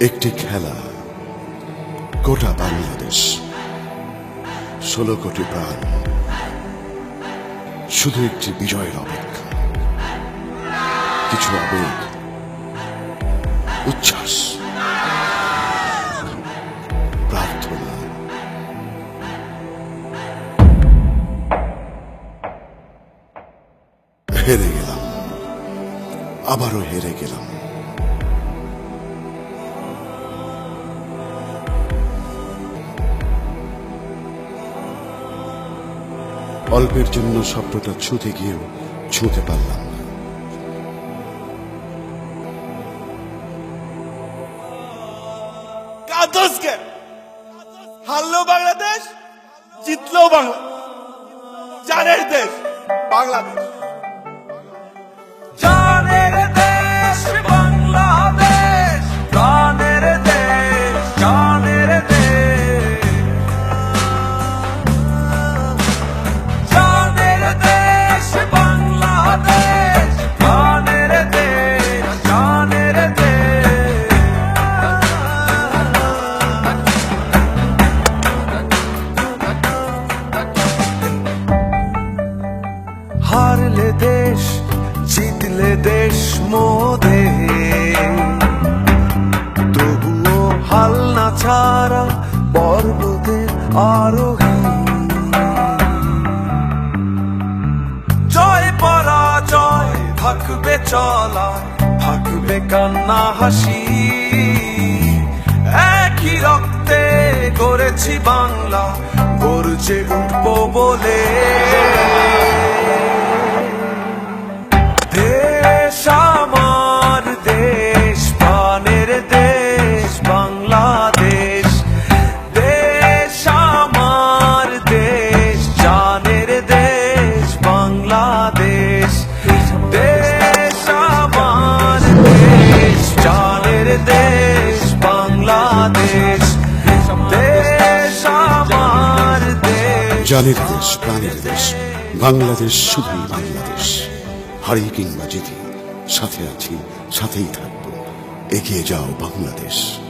একটি খেলা। গোটা বাংলাদেশ। ষোলো কোটি প্রাণ। শুধু একটি বিজয়ের অপেক্ষা। কিছু আবেগ। উচ্ছ্বাস। প্রার্থনা। হেরে গেলাম। আবারও হেরে গেলাম। অল্পের জন্য স্বপ্নটা ছুঁতে গিয়েও ছুঁতে পারলাম হারলো বাংলাদেশ জিতলো বাংলা জানের দেশ বাংলাদেশ। দেশ মোদে তবুও হাল না ছাড়া পর্বতের আরোহী। জয় পরাজয়, থাকবে চলা, থাকবে কান্না হাসি। একই রক্তে গড়েছি বাংলা গর্জে উঠবো বলে। জানের দেশ প্রাণের দেশ, বাংলাদেশ শুধু বাংলাদেশ। হারি কিংবা জিতি, সাথে আছি, সাথেই থাকব। এগিয়ে যাও বাংলাদেশ।